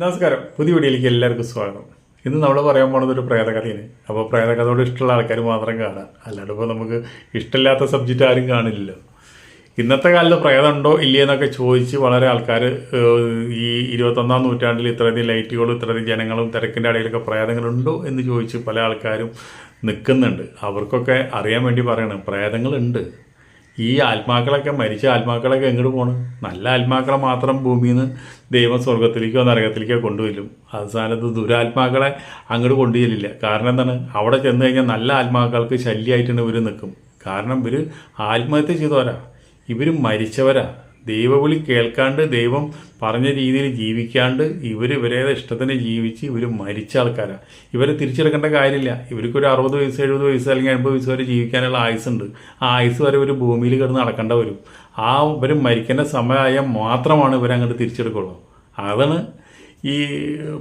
നമസ്കാരം. പുതിയ വീഡിയോയിലേക്ക് എല്ലാവർക്കും സ്വാഗതം. ഇന്ന് നമ്മൾ പറയാൻ പോണത് ഒരു പ്രേതകഥയാണ്. അപ്പോൾ പ്രേതകഥയോട് ഇഷ്ടമുള്ള ആൾക്കാർ മാത്രം കാണാം. അല്ലാണ്ട് ഇപ്പോൾ നമുക്ക് ഇഷ്ടമില്ലാത്ത സബ്ജക്റ്റ് ആരും കാണില്ലല്ലോ. ഇന്നത്തെ കാലത്ത് പ്രേതം ഉണ്ടോ ഇല്ലേ എന്നൊക്കെ ചോദിച്ച് വളരെ ആൾക്കാർ ഈ ഇരുപത്തൊന്നാം നൂറ്റാണ്ടിൽ ഇത്രയധികം ലൈറ്റുകളും ഇത്രയധികം ജനങ്ങളും തിരക്കിന്റെ ഇടയിലൊക്കെ പ്രേതങ്ങളുണ്ടോ എന്ന് ചോദിച്ച് പല ആൾക്കാരും നിൽക്കുന്നുണ്ട്. അവർക്കൊക്കെ അറിയാൻ വേണ്ടി പറയണം. പ്രേതങ്ങളുണ്ട് ഈ ആത്മാക്കളൊക്കെ മരിച്ച ആത്മാക്കളൊക്കെ എങ്ങോട്ട് പോകണം നല്ല ആത്മാക്കളെ മാത്രം ഭൂമിയിൽ നിന്ന് ദൈവം സ്വർഗത്തിലേക്കോ നരകത്തിലേക്കോ കൊണ്ടുവരും. അവസാനത്ത് ദുരാത്മാക്കളെ അങ്ങോട്ട് കൊണ്ടുചെല്ലില്ല. കാരണം എന്താണ്? അവിടെ ചെന്ന് കഴിഞ്ഞാൽ നല്ല ആത്മാക്കൾക്ക് ശല്യമായിട്ടാണ് ഇവർ നിൽക്കും കാരണം ഇവർ ആത്മഹത്യ ചെയ്തവരാ. ഇവർ മരിച്ചവരാ. ദൈവവിളി കേൾക്കാണ്ട് ദൈവം പറഞ്ഞ രീതിയിൽ ജീവിക്കാണ്ട് ഇവർ ഇവരേത് ഇഷ്ടത്തിന് ജീവിച്ച് ഇവർ മരിച്ച ആൾക്കാരാണ് ഇവരെ തിരിച്ചെടുക്കേണ്ട കാര്യമില്ല. ഇവർക്കൊരു അറുപത് വയസ്സ് എഴുപത് വയസ്സ് അല്ലെങ്കിൽ എൺപത് വയസ്സ് വരെ ജീവിക്കാനുള്ള ആയുസ്സുണ്ട്. ആ ആയുസ് വരെ ഒരു ഭൂമിയിൽ കിടന്ന് നടക്കേണ്ട വരും. ആ ഇവർ മരിക്കേണ്ട സമയമായാൽ മാത്രമാണ് ഇവരങ്ങോട്ട് തിരിച്ചെടുക്കുള്ളൂ. അതാണ് ഈ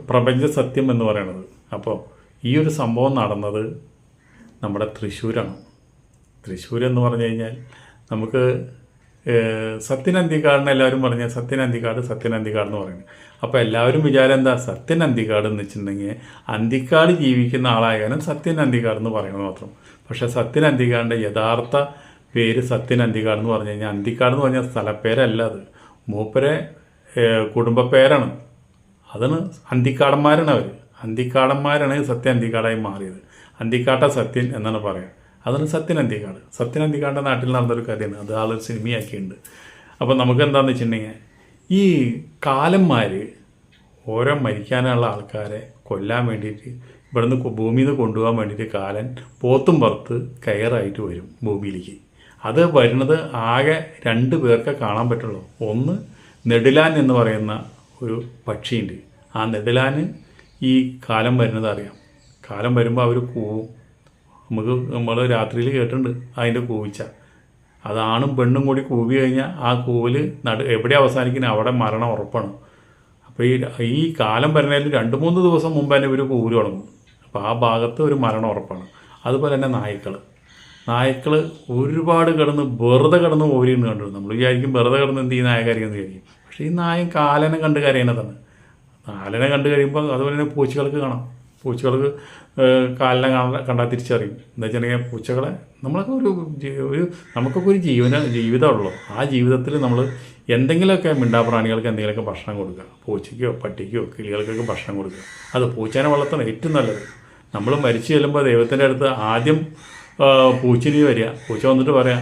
പ്രപഞ്ച സത്യം എന്ന് പറയുന്നത്. അപ്പോൾ ഈ ഒരു സംഭവം നടന്നത് നമ്മുടെ തൃശ്ശൂരാണ്. തൃശ്ശൂർ എന്ന് പറഞ്ഞു കഴിഞ്ഞാൽ നമുക്ക് സത്യൻ അന്തിക്കാടിന് എല്ലാവരും പറഞ്ഞ സത്യൻ അന്തിക്കാട് എന്ന് പറയുന്നത് അപ്പോൾ എല്ലാവരും വിചാരം എന്താ? സത്യൻ അന്തിക്കാട് എന്ന് വെച്ചിട്ടുണ്ടെങ്കിൽ അന്തിക്കാട് ജീവിക്കുന്ന ആളായാലും സത്യൻ എന്ന് പറയുന്നത് മാത്രം. പക്ഷേ സത്യൻ യഥാർത്ഥ പേര് സത്യൻ എന്ന് പറഞ്ഞു കഴിഞ്ഞാൽ അന്തിക്കാട് എന്ന് പറഞ്ഞാൽ സ്ഥലപ്പേരല്ല അത്. മൂപ്പരെ കുടുംബ പേരാണ് അതാണ് അന്തിക്കാടന്മാരാണ് അവർ അന്തിക്കാടന്മാരാണ് സത്യ അന്തിക്കാടായി മാറിയത്. അന്തിക്കാട്ട സത്യൻ എന്നാണ് പറയുക അതാണ് സത്യൻ അന്തിക്കാട് സത്യൻ അന്തിക്കാടിന്റെ നാട്ടിൽ നടന്നൊരു കഥയാണ്. അത് ആളൊരു സിനിമയാക്കിയിട്ടുണ്ട്. അപ്പോൾ നമുക്ക് എന്താണെന്ന് വെച്ചിട്ടുണ്ടെങ്കിൽ ഈ കാലന്മാർ ഓരോ മരിക്കാനുള്ള ആൾക്കാരെ കൊല്ലാൻ വേണ്ടിയിട്ട് ഇവിടുന്ന് ഭൂമിയിൽ നിന്ന് കൊണ്ടുപോകാൻ വേണ്ടിയിട്ട് കാലൻ പോത്തും പുറത്ത് കയറായിട്ട് വരും ഭൂമിയിലേക്ക്. അത് വരുന്നത് ആകെ രണ്ട് പേർക്ക് കാണാൻ പറ്റുള്ളൂ. ഒന്ന് നെടിലാൻ എന്ന് പറയുന്ന ഒരു പക്ഷിയുണ്ട്. ആ നെടിലാന് ഈ കാലം വരുന്നത് അറിയാം. കാലം വരുമ്പോൾ അവർ കൂവും. നമുക്ക് നമ്മൾ രാത്രിയിൽ കേട്ടിട്ടുണ്ട് അതിന്റെ കൂവിച്ച. അതാണും പെണ്ണും കൂടി കൂവി കഴിഞ്ഞാൽ ആ കൂവൽ നട എവിടെ അവസാനിക്കുന്നത് അവിടെ മരണം ഉറപ്പാണ്. അപ്പോൾ ഈ ഈ കാലം വരുന്നതിൽ രണ്ട് മൂന്ന് ദിവസം മുമ്പ് തന്നെ ഇവർ കൂവി തുടങ്ങും. അപ്പോൾ ആ ഭാഗത്ത് ഒരു മരണം ഉറപ്പാണ്. അതുപോലെ തന്നെ നായ്ക്കൾ നായ്ക്കൾ ഒരുപാട് കിടന്ന് വെറുതെ കിടന്ന് ഓരിയെന്ന് കണ്ടു നമ്മൾ വിചാരിക്കും വെറുതെ കിടന്ന് എന്ത് ഈ നായ കരയെന്ന് വിചാരിക്കും. പക്ഷേ ഈ നായം കാലനെ കണ്ട് കരയണതാണ് കാലനെ കണ്ട് കഴിയുമ്പോൾ അതുപോലെ തന്നെ പൂച്ചകൾക്ക് കാണാം. പൂച്ചകൾക്ക് കാലിനെ കണ്ടാൽ തിരിച്ചറിയും. എന്താ വെച്ചിട്ടുണ്ടെങ്കിൽ പൂച്ചകളെ നമ്മളൊക്കെ ഒരു ഒരു നമുക്കൊക്കെ ഒരു ജീവന ജീവിതമുള്ളൂ. ആ ജീവിതത്തിൽ നമ്മൾ എന്തെങ്കിലുമൊക്കെ മിണ്ടാപ്രാണികൾക്ക് എന്തെങ്കിലുമൊക്കെ ഭക്ഷണം കൊടുക്കുക. പൂച്ചയ്ക്കോ പട്ടിക്കോ കിളികൾക്കൊക്കെ ഭക്ഷണം കൊടുക്കുക. അത് പൂച്ചേനെ വളർത്തണം ഏറ്റവും നല്ലത്. നമ്മൾ മരിച്ചു ചെല്ലുമ്പോൾ ദൈവത്തിന്റെ അടുത്ത് ആദ്യം പൂച്ചിനി വരിക. പൂച്ച വന്നിട്ട് പറയാം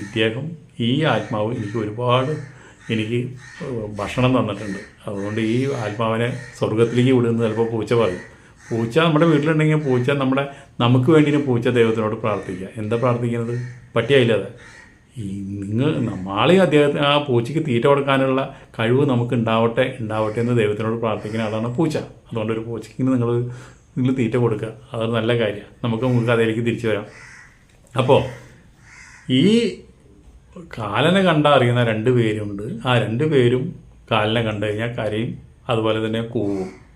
ഇദ്ദേഹം ഈ ആത്മാവ് എനിക്ക് ഒരുപാട് എനിക്ക് ഭക്ഷണം തന്നിട്ടുണ്ട്. അതുകൊണ്ട് ഈ ആത്മാവിനെ സ്വർഗത്തിലേക്ക് വിടുന്നത് ചിലപ്പോൾ പൂച്ച പറയും. പൂച്ച നമ്മുടെ വീട്ടിലുണ്ടെങ്കിൽ പൂച്ച നമ്മുടെ നമുക്ക് വേണ്ടിയിട്ട് പൂച്ച ദൈവത്തിനോട് പ്രാർത്ഥിക്കുക. എന്താ പ്രാർത്ഥിക്കുന്നത്? പട്ടിയായില്ലാതെ ഈ നിങ്ങൾ നമ്മളെ അദ്ദേഹത്തിന് ആ പൂച്ചയ്ക്ക് തീറ്റ കൊടുക്കാനുള്ള കഴിവ് നമുക്ക് ഉണ്ടാവട്ടെ ഉണ്ടാവട്ടെ എന്ന് ദൈവത്തിനോട് പ്രാർത്ഥിക്കുന്ന ആളാണ് പൂച്ച. അതുകൊണ്ട് ഒരു പൂച്ചയ്ക്ക് നിങ്ങൾ നിങ്ങൾ തീറ്റ കൊടുക്കുക. അതൊരു നല്ല കാര്യമാണ്. നമുക്ക് നമുക്ക് അതിലേക്ക് തിരിച്ചു വരാം. അപ്പോൾ ഈ കാലനെ കണ്ട അറിയുന്ന രണ്ട് പേരുണ്ട്. ആ രണ്ട് പേരും കാലിനെ കണ്ടു കഴിഞ്ഞാൽ കരയും അതുപോലെ തന്നെ കൂവും.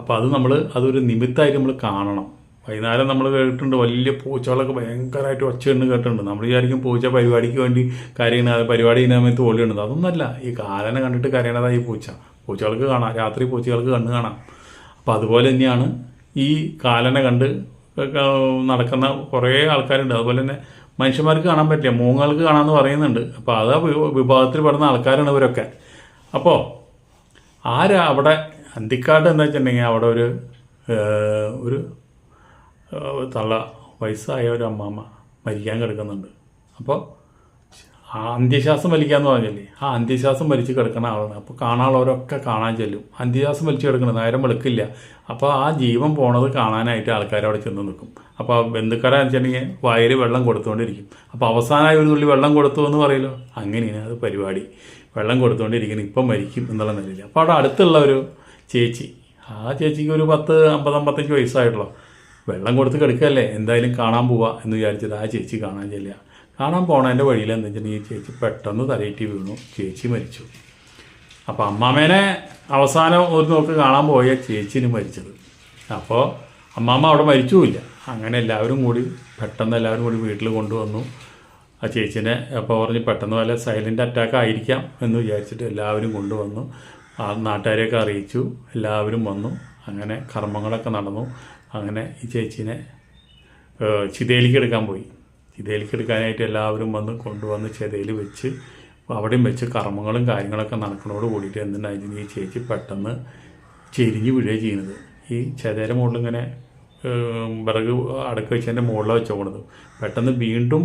അപ്പോൾ അത് നമ്മൾ അതൊരു നിമിത്തമായിട്ട് നമ്മൾ കാണണം. വൈകുന്നേരം നമ്മൾ കേട്ടിട്ടുണ്ട് വലിയ പൂച്ചകളൊക്കെ ഭയങ്കരമായിട്ട് ഒച്ചയുണ്ട് കേട്ടിട്ടുണ്ട്. നമ്മൾ വിചാരിക്കും പൂച്ച പരിപാടിക്ക് വേണ്ടി കരയണ പരിപാടി ചെയ്യുന്ന സമയത്ത് ഓടിയുണ്ട് അതൊന്നുമല്ല ഈ കാലനെ കണ്ടിട്ട് കരയണതാണ് ഈ പൂച്ച. പൂച്ചകൾക്ക് കാണാം രാത്രി പൂച്ചകൾക്ക് കണ്ണ് കാണാം. അപ്പോൾ അതുപോലെ തന്നെയാണ് ഈ കാലനെ കണ്ട് നടക്കുന്ന കുറേ ആൾക്കാരുണ്ട്. അതുപോലെ തന്നെ മനുഷ്യന്മാർക്ക് കാണാൻ പറ്റില്ല. മൂങ്ങകൾക്ക് കാണാമെന്ന് പറയുന്നുണ്ട്. അപ്പോൾ അത് വിഭാഗത്തിൽ പെടുന്ന ആൾക്കാരാണ് ഇവരൊക്കെ. അപ്പോൾ ആരാ അവിടെ അന്തിക്കാട് എന്ന് വെച്ചിട്ടുണ്ടെങ്കിൽ അവിടെ ഒരു ഒരു തള്ള വയസ്സായ ഒരു അമ്മാമ്മ മരിക്കാൻ കിടക്കുന്നുണ്ട്. അപ്പോൾ ആ അന്ത്യശ്വാസം വലിക്കാന്ന് പറഞ്ഞില്ലേ? ആ അന്ത്യശ്വാസം വലിച്ച് കിടക്കുന്ന ആളാണ്. അപ്പോൾ കാണാനുള്ളവരൊക്കെ കാണാൻ ചെല്ലും. അന്ത്യശ്വാസം വലിച്ച് കിടക്കുന്നത് നേരം വെളുക്കില്ല. അപ്പോൾ ആ ജീവൻ പോണത് കാണാനായിട്ട് ആൾക്കാർ അവിടെ ചെന്ന് നിൽക്കും. അപ്പോൾ ബന്ധുക്കാരെ വെച്ചിട്ടുണ്ടെങ്കിൽ വയൽ വെള്ളം കൊടുത്തുകൊണ്ടിരിക്കും. അപ്പോൾ അവസാനമായി ഒരു തുള്ളി വെള്ളം കൊടുത്തു എന്ന് പറയല്ലോ അങ്ങനെയാണ് അത് പരിപാടി. വെള്ളം കൊടുത്തുകൊണ്ടിരിക്കുന്നത് ഇപ്പം മരിക്കും എന്നുള്ള നിലയിൽ. അപ്പോൾ അവിടെ അടുത്തുള്ള ഒരു ചേച്ചി ആ ചേച്ചിക്ക് ഒരു പത്ത് അമ്പത് അമ്പത്തഞ്ച് വയസ്സായിട്ടുള്ളൂ. വെള്ളം കൊടുത്ത് കിടക്കുകയല്ലേ എന്തായാലും കാണാൻ പോവാ എന്ന് വിചാരിച്ചത് ആ ചേച്ചി കാണാൻ ചെല്ലുക. കാണാൻ പോണതിന്റെ വഴിയിൽ എന്താ ചേച്ചി പെട്ടെന്ന് തലയിട്ടി വീണു ചേച്ചി മരിച്ചു. അപ്പോൾ അമ്മാമേനെ അവസാനം ഒരു നോക്ക് കാണാൻ പോയ ചേച്ചിന് മരിച്ചത്. അപ്പോൾ അമ്മാമ്മ അവിടെ മരിച്ചുമില്ല. അങ്ങനെ എല്ലാവരും കൂടി പെട്ടെന്ന് എല്ലാവരും കൂടി വീട്ടിൽ കൊണ്ടുവന്നു. ആ ചേച്ചിനെ അപ്പോൾ പറഞ്ഞ് പെട്ടെന്ന് വല്ല സൈലന്റ് അറ്റാക്ക് ആയിരിക്കാം എന്ന് വിചാരിച്ചിട്ട് എല്ലാവരും കൊണ്ടുവന്നു. ആ നാട്ടുകാരെയൊക്കെ അറിയിച്ചു. എല്ലാവരും വന്നു. അങ്ങനെ കർമ്മങ്ങളൊക്കെ നടന്നു. അങ്ങനെ ഈ ചേച്ചീനെ ചിതയിലേക്ക് എടുക്കാൻ പോയി. ചിതയിലേക്ക് എടുക്കാനായിട്ട് എല്ലാവരും വന്ന് കൊണ്ടുവന്ന് ചിതയിൽ വെച്ച് അവിടെയും വെച്ച് കർമ്മങ്ങളും കാര്യങ്ങളൊക്കെ നടക്കുന്നതോട് കൂടിയിട്ട് എന്തുണ്ടായിരുന്നു ഈ ചേച്ചി പെട്ടെന്ന് ചെരിഞ്ഞ് വീഴുകയാണ് ചെയ്യുന്നത്? ഈ ചെതയുടെ മുകളിൽ ഇങ്ങനെ വിറക് അടക്കി വെച്ചതിന്റെ മുകളിൽ വെച്ചോണത് പെട്ടെന്ന് വീണ്ടും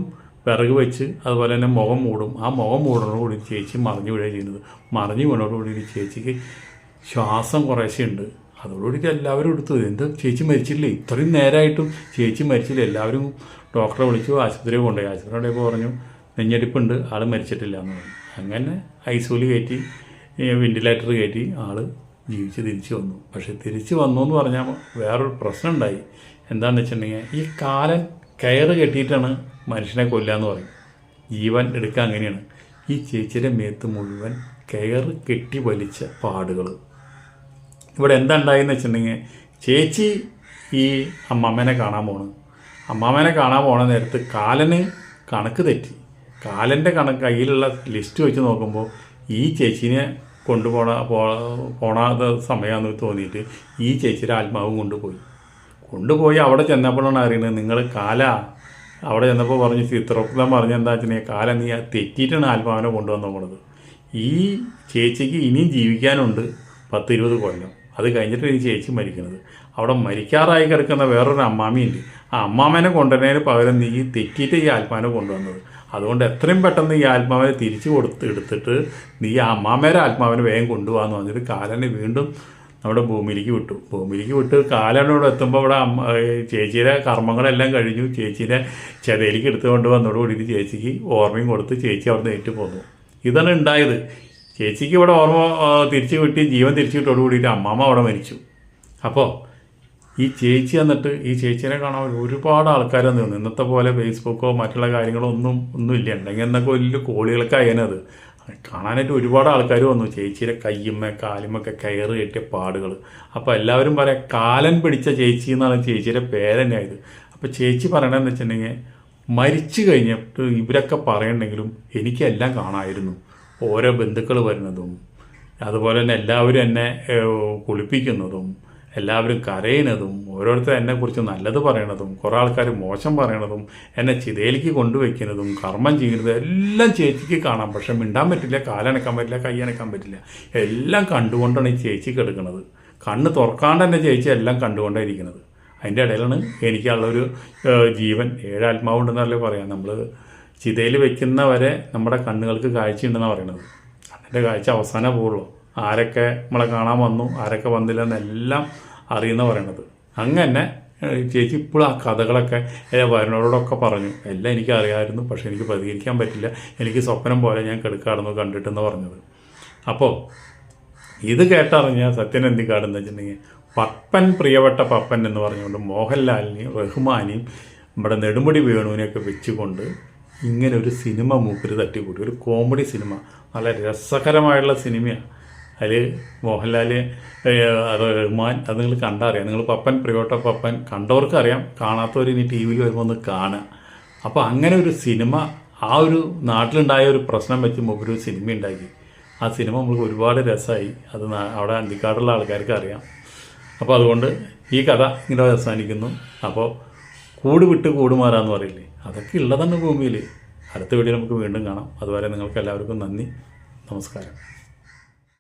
വിറക് വെച്ച് അതുപോലെ തന്നെ മുഖം മൂടും. ആ മുഖം മൂടുന്നതോടുകൂടി ചേച്ചി മറിഞ്ഞു വീഴുകയാണ് ചെയ്യുന്നത്. മറിഞ്ഞു വീണതോടുകൂടി ചേച്ചിക്ക് ശ്വാസം കുറേശ്ശെ ഉണ്ട്. അതോടുകൂടി എല്ലാവരും എടുത്തു. എന്താ ചേച്ചി മരിച്ചില്ലേ? ഇത്രയും നേരമായിട്ടും ചേച്ചി മരിച്ചില്ല. എല്ലാവരും ഡോക്ടറെ വിളിച്ചു ആശുപത്രിയിൽ കൊണ്ടുപോയി. ആശുപത്രി കൊണ്ടുപോയി പറഞ്ഞു നെഞ്ഞടിപ്പുണ്ട്. ആൾ മരിച്ചിട്ടില്ല എന്ന് പറഞ്ഞു. അങ്ങനെ ഐസോൽ കയറ്റി വെന്റിലേറ്റർ കയറ്റി ആൾ ജീവിച്ച് തിരിച്ചു വന്നു. പക്ഷെ തിരിച്ചു വന്നു എന്ന് പറഞ്ഞാൽ വേറൊരു പ്രശ്നം ഉണ്ടായി. എന്താണെന്ന് വെച്ചിട്ടുണ്ടെങ്കിൽ ഈ കാലൻ കയറ് കെട്ടിയിട്ടാണ് മനുഷ്യനെ കൊല്ലാന്ന് പറയും. ജീവൻ എടുക്കുക അങ്ങനെയാണ്. ഈ ചേച്ചിയുടെ മേത്ത് മുഴുവൻ കയറ് കെട്ടി വലിച്ച പാടുകൾ ഇവിടെ എന്താ ഉണ്ടായെന്ന് വെച്ചിട്ടുണ്ടെങ്കിൽ ചേച്ചി ഈ അമ്മാമ്മേനെ കാണാൻ പോണ്. അമ്മാമ്മേനെ കാണാൻ പോണ നേരത്ത് കാലന് കണക്ക് തെറ്റി. കാലന്റെ കണക്ക് കയ്യിലുള്ള ലിസ്റ്റ് വെച്ച് നോക്കുമ്പോൾ ഈ ചേച്ചീനെ കൊണ്ടുപോണ പോണാത്ത പോണ സമയമാണെന്ന് തോന്നിയിട്ട് ഈ ചേച്ചിയുടെ ആത്മാവും കൊണ്ടുപോയി. കൊണ്ടുപോയി അവിടെ ചെന്നപ്പോഴാണ് അറിയുന്നത് നിങ്ങൾ കാല അവിടെ ചെന്നപ്പോൾ പറഞ്ഞു ചിത്രപ്രദം പറഞ്ഞ എന്താ വെച്ചിട്ടുണ്ടെങ്കിൽ കാല നീ തെറ്റിയിട്ടാണ് ആത്മാവിനെ കൊണ്ടുവന്നു പോണത്. ഈ ചേച്ചിക്ക് ഇനിയും ജീവിക്കാനുണ്ട് പത്ത് ഇരുപത് കൊല്ലം. അത് കഴിഞ്ഞിട്ട് ഈ ചേച്ചി മരിക്കുന്നത്. അവിടെ മരിക്കാറായി കിടക്കുന്ന വേറൊരു അമ്മാമിയുണ്ട്. ആ അമ്മാമനെ കൊണ്ടുവരുന്നതിന് പകരം നീ തെറ്റിയിട്ട് ഈ ആത്മാവിനെ കൊണ്ടുവന്നത്. അതുകൊണ്ട് എത്രയും പെട്ടെന്ന് ഈ ആത്മാവിനെ തിരിച്ചു കൊടുത്ത് എടുത്തിട്ട് നീ ആ അമ്മാമേരെ ആത്മാവിനെ വേഗം കൊണ്ടുപോകാന്ന് പറഞ്ഞിട്ട് കാലനെ വീണ്ടും നമ്മുടെ ഭൂമിയിലേക്ക് വിട്ടു. ഭൂമിയിലേക്ക് വിട്ട് കാലനോട് എത്തുമ്പോൾ ഇവിടെ അമ്മ ചേച്ചിയുടെ കർമ്മങ്ങളെല്ലാം കഴിഞ്ഞു. ചേച്ചീനെ ചെതയിലേക്ക് എടുത്തുകൊണ്ട് വന്നതോടുകൂടി ചേച്ചിക്ക് ഓർമ്മയും കൊടുത്ത് ചേച്ചി അവിടെ നിന്ന് പോന്നു ഇതാണ് ഉണ്ടായത്. ചേച്ചിക്ക് ഇവിടെ ഓർമ്മ തിരിച്ചു കിട്ടി ജീവൻ തിരിച്ചു കിട്ടോട് കൂടിയിട്ട് അമ്മാമ്മ അവിടെ മരിച്ചു. അപ്പോൾ ഈ ചേച്ചി എന്നിട്ട് ഈ ചേച്ചിനെ കാണാൻ ഒരുപാട് ആൾക്കാർ വന്നു ഇന്നത്തെ പോലെ ഫേസ്ബുക്കോ മറ്റുള്ള കാര്യങ്ങളോ ഒന്നും ഇല്ല ഉണ്ടെങ്കിൽ എന്നൊക്കെ വലിയ കോളികളൊക്കെ ആയനത് കാണാനായിട്ട് ഒരുപാട് ആൾക്കാർ വന്നു. ചേച്ചിയുടെ കയ്യുമ്മ കാലുമൊക്കെ കയറ് കെട്ടിയ പാടുകൾ. അപ്പോൾ എല്ലാവരും പറയാം കാലൻ പിടിച്ച ചേച്ചി എന്നാണ് ചേച്ചിയുടെ പേരന്നെയായത് അപ്പോൾ ചേച്ചി പറയണതെന്ന് വെച്ചിട്ടുണ്ടെങ്കിൽ മരിച്ചു കഴിഞ്ഞിട്ട് ഇവരൊക്കെ പറയണ്ടെങ്കിലും എനിക്കെല്ലാം കാണാമായിരുന്നു ഓരോ ബന്ധുക്കൾ വരുന്നതും അതുപോലെ തന്നെ എല്ലാവരും എന്നെ കുളിപ്പിക്കുന്നതും എല്ലാവരും കരയുന്നതും ഓരോരുത്തർ എന്നെക്കുറിച്ച് നല്ലത് പറയണതും കുറേ ആൾക്കാർ മോശം പറയണതും എന്നെ ചിതയിലേക്ക് കൊണ്ടുവയ്ക്കുന്നതും കർമ്മം ചെയ്യുന്നതും എല്ലാം ചേച്ചിക്ക് കാണാം. പക്ഷെ മിണ്ടാൻ പറ്റില്ല കാലനക്കാൻ പറ്റില്ല കൈയനക്കാൻ പറ്റില്ല. എല്ലാം കണ്ടുകൊണ്ടാണ് ഈ ചേച്ചി കിടക്കുന്നത് കണ്ണ് തുറക്കാണ്ട് തന്നെ ചേച്ചി എല്ലാം കണ്ടുകൊണ്ടാണ് ഇരിക്കുന്നത് അതിന്റെ ഇടയിലാണ് എനിക്കുള്ളൊരു ജീവൻ. ഏഴാത്മാവുണ്ടെന്നല്ലേ പറയാം. നമ്മൾ ചിതയിൽ വെക്കുന്നവരെ നമ്മുടെ കണ്ണുകൾക്ക് കാഴ്ചയുണ്ടെന്നാണ് പറയുന്നത് കണ്ണിന്റെ കാഴ്ച അവസാനം പോവുള്ളൂ. ആരൊക്കെ നമ്മളെ കാണാൻ വന്നു ആരൊക്കെ വന്നില്ല എന്നെല്ലാം അറിയുന്ന പറയണത്. അങ്ങനെ ചേച്ചി ഇപ്പോഴും ആ കഥകളൊക്കെ വരുന്നവരോടൊക്കെ പറഞ്ഞു. എല്ലാം എനിക്ക് അറിയാമായിരുന്നു പക്ഷേ എനിക്ക് പ്രതികരിക്കാൻ പറ്റില്ല. എനിക്ക് സ്വപ്നം പോലെ ഞാൻ കിടക്കാടുന്നു കണ്ടിട്ടെന്ന് പറഞ്ഞത്. അപ്പോൾ ഇത് കേട്ടറിഞ്ഞ സത്യൻ എന്തിക്കാടെന്ന് വെച്ചിട്ടുണ്ടെങ്കിൽ പപ്പൻ പ്രിയപ്പെട്ട പപ്പൻ എന്ന് പറഞ്ഞുകൊണ്ട് മോഹൻലാലിനെയും റഹ്മാനെയും നമ്മുടെ നെടുമുടി വേണുവിനെയൊക്കെ വെച്ചുകൊണ്ട് ഇങ്ങനെ ഒരു സിനിമ മൂപ്പര് തട്ടിക്കൂട്ടി. ഒരു കോമഡി സിനിമ. നല്ല രസകരമായുള്ള സിനിമയാണ് അതിൽ മോഹൻലാൽ റഹ്മാൻ അത് നിങ്ങൾ കണ്ടറിയാം. നിങ്ങൾ പപ്പൻ പ്രിയോട്ട പപ്പൻ കണ്ടവർക്ക് അറിയാം. കാണാത്തവർ ഇനി ടി വിയിൽ വരുമ്പോൾ ഒന്ന് കാണുക. അപ്പോൾ അങ്ങനെ ഒരു സിനിമ ആ ഒരു നാട്ടിലുണ്ടായ ഒരു പ്രശ്നം വെച്ച് ഒരു സിനിമ ഉണ്ടാക്കി. ആ സിനിമ നമുക്ക് ഒരുപാട് രസമായി. അത് അവിടെ അന്തിക്കാടുള്ള ആൾക്കാർക്ക് അറിയാം. അപ്പോൾ അതുകൊണ്ട് ഈ കഥ ഇങ്ങനെ അവസാനിക്കുന്നു. അപ്പോൾ കൂട് വിട്ട് കൂടുമാറാന്ന് പറയില്ലേ? അതൊക്കെ ഉള്ളതാണ് ഭൂമിയിൽ അടുത്ത വീഡിയോ നമുക്ക് വീണ്ടും കാണാം. അതുവരെ നിങ്ങൾക്ക് എല്ലാവർക്കും നന്ദി. നമസ്കാരം.